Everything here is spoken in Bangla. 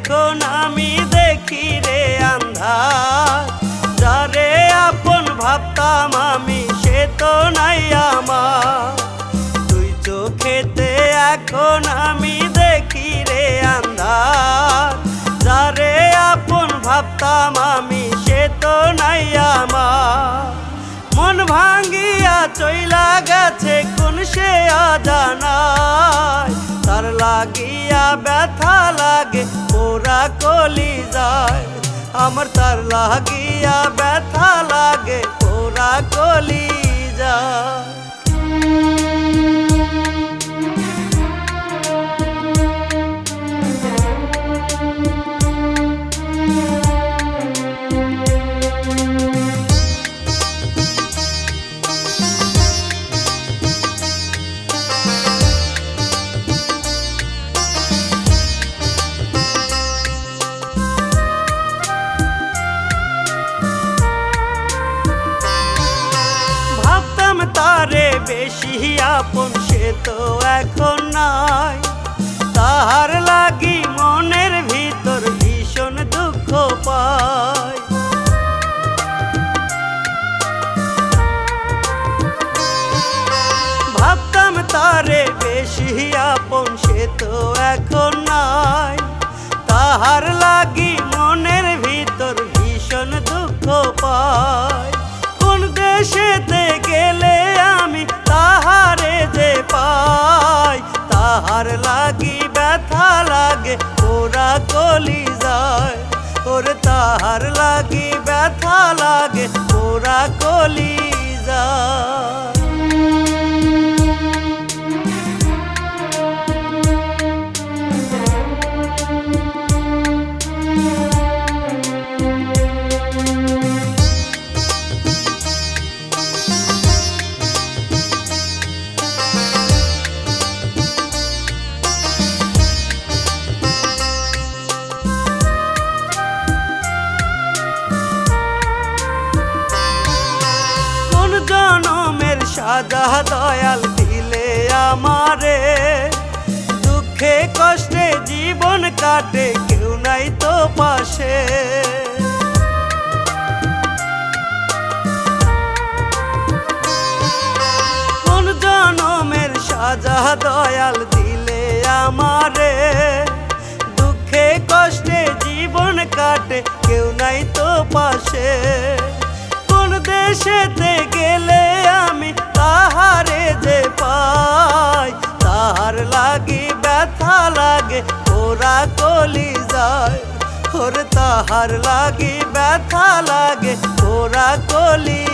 এখন আমি দেখি রে আন্ধার। যারে আপন ভাবতাম আমি, সে তো নাই আমার। তুই চোখেতে এখন আমি দেখি রে আন্ধার। যারে আপন ভাবতাম আমি, সে তো নাই আমার। মন ভাঙ্গিয়া চইলা গেছে, কোন সে অজানায় তার লাগিয়া ব্যথা লাগে ওরা কলি যায় আমার তার লাগিয়া ব্যথা লাগে ওরা কলি যায় তারে বেশি আপন সে তো এখন নাই। তাহার লাগি মনের ভিতর ভীষণ দুঃখ পায়। ভাবতাম তারে বেশি আপন সে তো এখন নাই। তাহার লাগি মনের ভিতর ভীষণ দুঃখ পায়। কোন দেশেতে তাহার লাগি ব্যথা লাগে, ওরা কলি যায়। ওর তাহার লাগি ব্যথা লাগে, ওরা কলি যায়। সাজা দয়াল দিলে আমারে। দুঃখে কষ্টে জীবন কাটে, কেউ নাই তো পাশে। কোন জনমের সাজা দয়াল দিলে আমারে। দুঃখে কষ্টে জীবন কাটে, কেউ নাই তো পাশে। কোন দেশেতে তাহার লাগে ব্যথা লাগে তোরা কলি